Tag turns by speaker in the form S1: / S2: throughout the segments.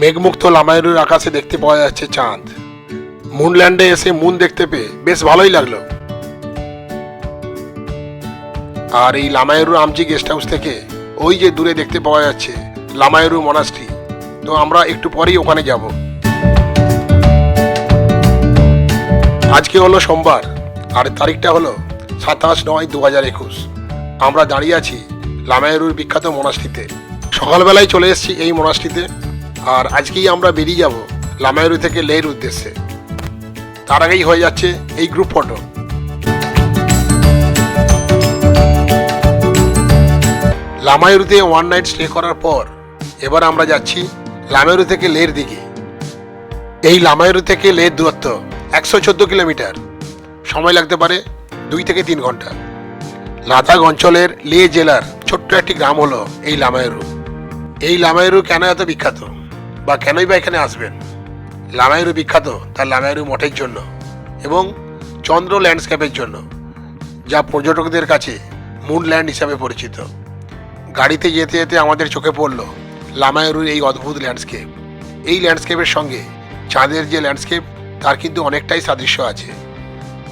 S1: মেঘমুক্ত লামায়ুর আকাশে দেখতে পাওয়া যাচ্ছে চাঁদ। মুনল্যান্ডে এসে মুন দেখতে পেয়ে বেশ ভালোই লাগল। আর এই লামায়ুরু আমজি গেস্ট হাউস থেকে ওই যে দূরে দেখতে পাওয়া যাচ্ছে লামায়ুরু মনাস্ট্রি। তো আমরা একটু পরেই ওখানে যাব। আজকে হলো সোমবার, আর তারিখটা হলো সাতাশ নয় দু হাজার একুশ। আমরা দাঁড়িয়ে আছি লামায়ুরুর বিখ্যাত মনাস্ট্রিতে। সকালবেলায় চলে এসেছি এই মনাস্ট্রিতে। আর আজকেই আমরা বেরিয়ে যাব লামায়ুরু থেকে লেহের উদ্দেশ্যে। তার আগেই হয়ে যাচ্ছে এই গ্রুপ ফটো লামায়ুরুতে ওয়ান নাইট স্টে করার পর এবার আমরা যাচ্ছি লামায়ুরু থেকে লের দিকে। এই লামায়ুরু থেকে লের দূরত্ব একশো চোদ্দ কিলোমিটার। সময় লাগতে পারে দুই থেকে তিন ঘণ্টা। লাদাখ অঞ্চলের লে জেলার ছোট্ট একটি গ্রাম হলো এই লামায়ুরু। এই লামায়ুরু কেন এত বিখ্যাত? বা কেনই বা এখানে আসবেন? লামায়ুরু বিখ্যাত, তার লামায়ুরু মঠের জন্য এবং চন্দ্র ল্যান্ডস্কেপের জন্য, যা পর্যটকদের কাছে মুন ল্যান্ড হিসাবে পরিচিত। গাড়িতে যেতে যেতে আমাদের চোখে পড়ল লামায়ুরুর এই অদ্ভুত ল্যান্ডস্কেপ। এই ল্যান্ডস্কেপের সঙ্গে চাঁদের যে ল্যান্ডস্কেপ, তার কিন্তু অনেকটাই সাদৃশ্য আছে।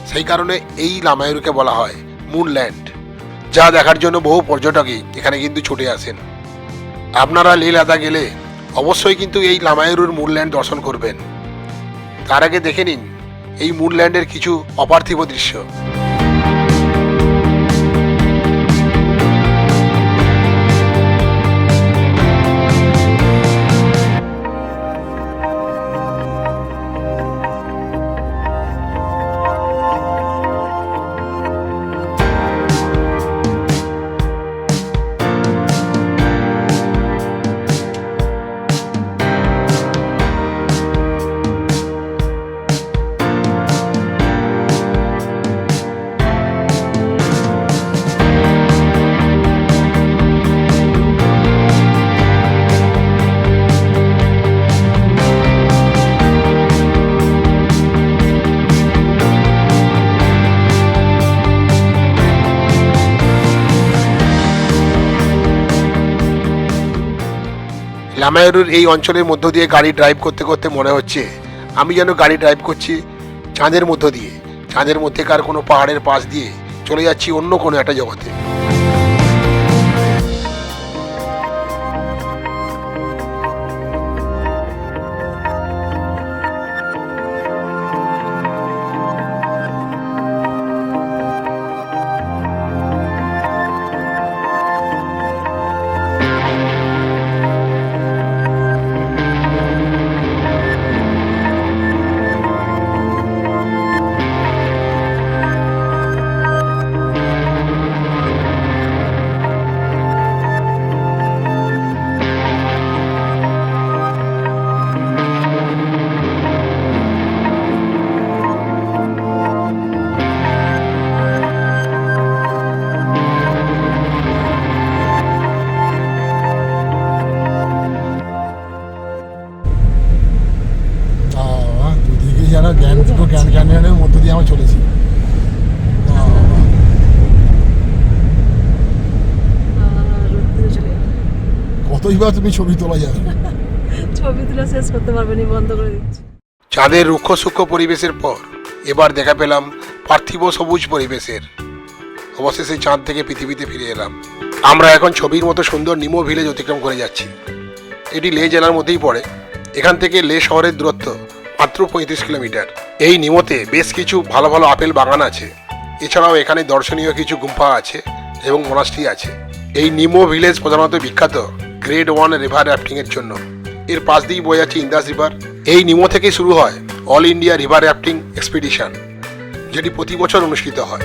S1: সেই কারণে এই লামায়ুরুকে বলা হয় মুন ল্যান্ড, যা দেখার জন্য বহু পর্যটকই এখানে কিন্তু ছুটে আসেন। আপনারা লে লাদাখ গেলে অবশ্যই কিন্তু এই লামায়ুরুর মুন ল্যান্ড দর্শন করবেন। তার আগে দেখে নিন এই মুরল্যান্ডের কিছু অপার্থিব দৃশ্য। লামায়ুরুর এই অঞ্চলের মধ্য দিয়ে গাড়ি ড্রাইভ করতে করতে মনে হচ্ছে, আমি যেন গাড়ি ড্রাইভ করছি চাঁদের মধ্য দিয়ে, চাঁদের মধ্যেকার কোনো পাহাড়ের পাশ দিয়ে চলে যাচ্ছি অন্য কোনো একটা জগতে।
S2: দিয়ে আমরা চলেছি। কতই বা তুমি ছবি তোলা যাবে?
S3: ছবি তুলে শেষ করতে পারবেনি বন্ধ করে দিচ্ছি।
S1: চাঁদের রুক্ষ সূক্ষ্ম পরিবেশের পর এবার দেখা পেলাম পার্থিব সবুজ পরিবেশের। অবশেষে চাঁদ থেকে পৃথিবীতে ফিরে এলাম। আমরা এখন ছবির মতো সুন্দর নিমো ভিলেজ অতিক্রম করে যাচ্ছি। এটি লে জেলার মধ্যেই পড়ে। এখান থেকে লে শহরের দূরত্ব মাত্র পঁয়ত্রিশ কিলোমিটার। এই নিমতে বেশ কিছু ভালো ভালো আপেল বাগান আছে। এছাড়াও এখানে দর্শনীয় কিছু গুম্ফা আছে এবং মনাস্ট্রি আছে। এই নিমো ভিলেজ প্রধানত বিখ্যাত গ্রেড ওয়ান রিভার র্যাফটিংয়ের জন্য। এর পাশ দিয়েই বয়ে যাচ্ছে ইন্দাস রিভার। এই নিমো থেকেই শুরু হয় all India river rafting expedition, যেটি প্রতি বছর অনুষ্ঠিত হয়।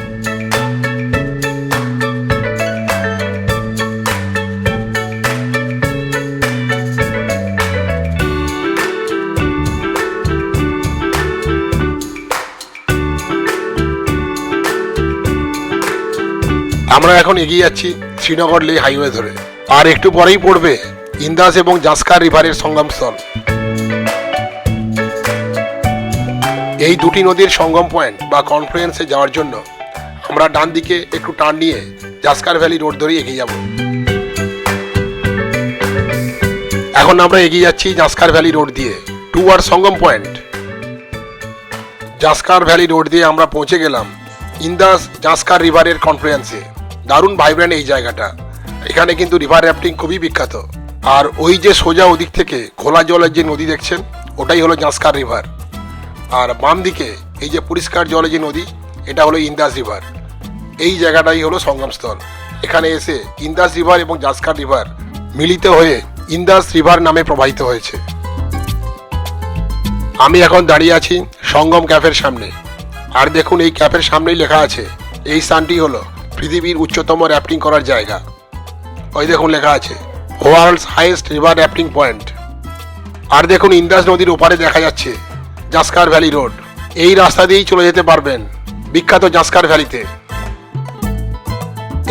S1: আমরা এখন এগিয়ে যাচ্ছি শ্রীনগর লে হাইওয়ে ধরে। আর একটু পরেই পড়বে ইন্দাস এবং জাসকার রিভারের সঙ্গমস্থল। এই দুটি নদীর সঙ্গম পয়েন্ট বা কনফ্লুয়েন্সে যাওয়ার জন্য আমরা ডান দিকে একটু টার্ন নিয়ে জাসকার ভ্যালি রোড ধরেই এগিয়ে যাব। এখন আমরা এগিয়ে যাচ্ছি জাস্কার ভ্যালি রোড দিয়ে। Toward Sangam point Zanskar valley road দিয়ে আমরা পৌঁছে গেলাম ইন্দাস জাস্কার রিভারের কনফ্লুয়েন্সে দারুণ ভাইব্রেন্ট এই জায়গাটা। এখানে কিন্তু রিভার র্যাফটিং খুবই বিখ্যাত। আর ওই যে সোজা ওদিক থেকে খোলা জলের যে নদী দেখছেন, ওটাই হলো জাস্কার রিভার আর বাম দিকে এই যে পরিষ্কার জলে যে নদী, এটা হলো ইন্দাস রিভার এই জায়গাটাই হলো সঙ্গমস্থল। এখানে এসে ইন্দাস রিভার এবং জাস্কার রিভার মিলিত হয়ে ইন্দাস রিভার নামে প্রবাহিত হয়েছে। আমি এখন দাঁড়িয়ে আছি সঙ্গম ক্যাফের সামনে। আর দেখুন এই ক্যাফের সামনেই লেখা আছে, এই স্থানটি হলো পৃথিবীর উচ্চতম র্যাফটিং করার জায়গা। ওই দেখুন লেখা আছে world's highest river rafting point আর দেখুন ইন্দাস নদীর ওপারে দেখা যাচ্ছে, জাস্কার ভ্যালি রোড। এই রাস্তা দিয়েই চলে যেতে পারবেন বিখ্যাত জাস্কার ভ্যালিতে।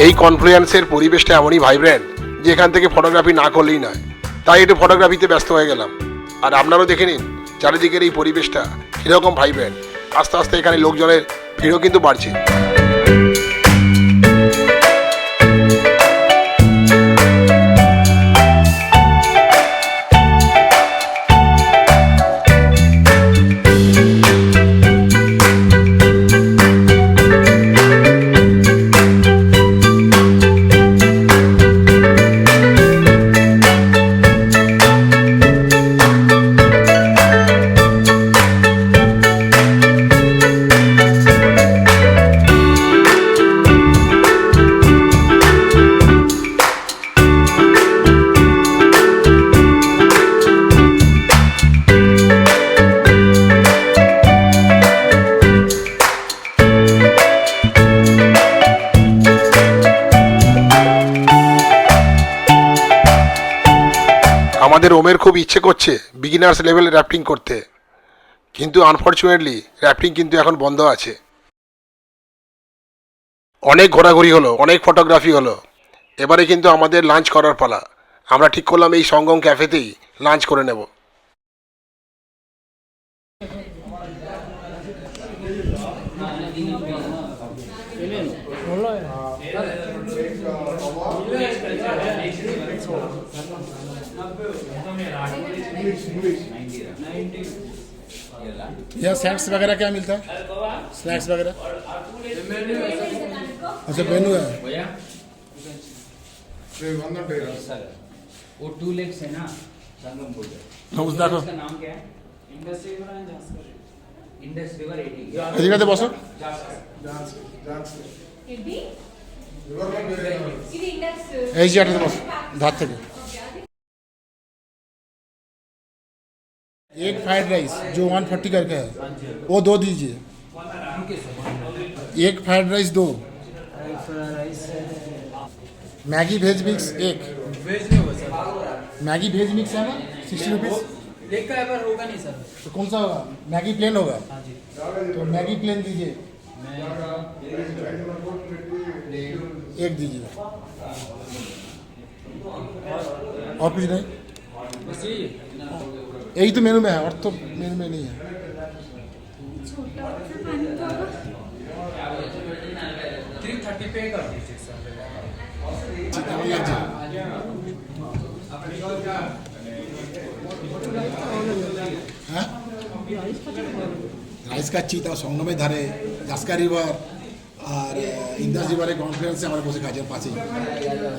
S1: এই কনফ্লুয়েন্সের পরিবেশটা এমনই ভাইব্রেন্ট যে এখান থেকে ফটোগ্রাফি না করলেই নয়। তাই একটু ফটোগ্রাফিতে ব্যস্ত হয়ে গেলাম। আর আপনারাও দেখে নিন, চারিদিকের এই পরিবেশটা কীরকম ভাইব্রেন্ট আস্তে আস্তে এখানে লোকজনের ভিড়ও কিন্তু বাড়ছে। আমাদের ওমের খুব ইচ্ছে করছে বিগিনার্স লেভেলে র্যাফটিং করতে। কিন্তু আনফর্চুনেটলি র্যাফটিং কিন্তু এখন বন্ধ আছে। অনেক ঘোরাঘুরি হলো, অনেক ফটোগ্রাফি হলো। এবারে কিন্তু আমাদের লাঞ্চ করার পালা। আমরা ঠিক করলাম এই সঙ্গম ক্যাফেতেই লাঞ্চ করে নেব।
S2: यहाँ स्नैक्स वगैरह क्या मिलता है स्नैक्स वगैरह अच्छा मेनू है
S4: वो टू लेक्स है ना संगम
S2: देखो
S4: नाम क्या है Indus river and Zanskar Indus river eighty
S2: এদিকে এই যে বসো ধার থেকে एक फ्राइड राइस जो 140 करके है, वो दो दीजिए। एक फ्राइड राइस दो। मैगी भेज मिक्स एक। मैगी भेज मिक्स है ना सिक्सटी रुपीज़
S4: होगा नहीं सर
S2: तो कौन सा होगा? मैगी प्लेन होगा? तो मैगी प्लेन दीजिए। एक दीजिए। और कुछ नहीं?
S4: यही
S2: यही तो मेनू में है और तो मेनू में नहीं है
S4: थ्री थर्टी पे कर दीजिए सर
S2: কেমন লাগছে হ্যাঁ রাইস খাচ্ছি তাও সঙ্গমের ধারে জাস্কা রিভার আর আহ, ইন্দাস রিভারের কনফারেন্সে আমরা বসে খাচ্ছি পাশেই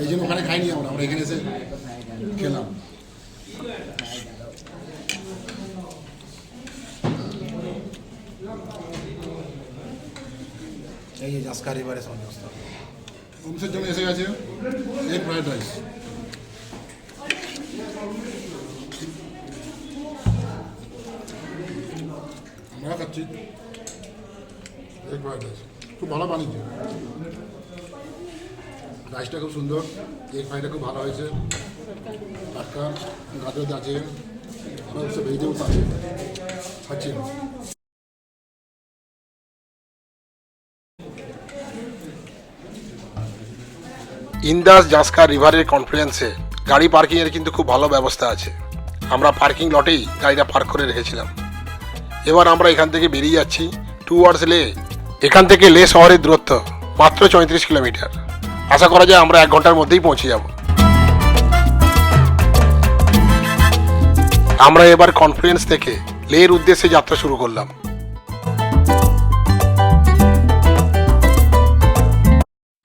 S2: এই জন্য ওখানে খাইনি আমরা আমরা এখানে এসে খেলাম যে জাস্কা রিভারের অংশের এসে গেছে এক ফ্রাইড রাইস আমরা খাচ্ছি এক ফ্রাইড রাইস খুব ভালো বানিয়েছে রাইসটা খুব সুন্দর। এক ফ্রাইটা খুব ভালো হয়েছে। টাটকা, গাজর আছে আরও সব ভেজিটেবলস আছে খাচ্ছি।
S1: ইন্দাস জাস্কার রিভারের কনফ্লুয়েন্সে গাড়ি পার্কিংয়ের কিন্তু খুব ভালো ব্যবস্থা আছে। আমরা পার্কিং লটেই গাড়িটা পার্ক করে রেখেছিলাম। এবার আমরা এখান থেকে বেরিয়ে যাচ্ছি টু আওয়ার্স লে। এখান থেকে লে শহরের দূরত্ব মাত্র চৌত্রিশ কিলোমিটার। আশা করা যায় আমরা এক ঘণ্টার মধ্যেই পৌঁছে যাব। আমরা এবার কনফারেন্স থেকে লের উদ্দেশ্যে যাত্রা শুরু করলাম।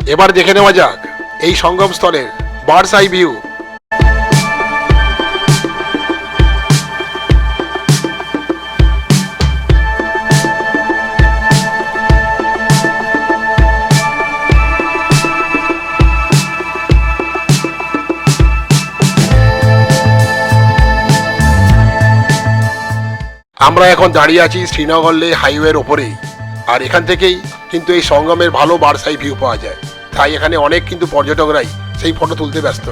S1: এবার দেখে নেওয়া যাক এই সঙ্গম স্থলের বার্ডস আই ভিউ। আমরা এখন দাঁড়িয়ে আছি শ্রীনগর লে হাইওয়ের ওপরেই। আর এখান থেকেই কিন্তু এই সঙ্গমের ভালো বারসাই ভিউ পাওয়া যায়। তাই এখানে অনেক কিন্তু পর্যটকরাই সেই ফটো তুলতে ব্যস্ত।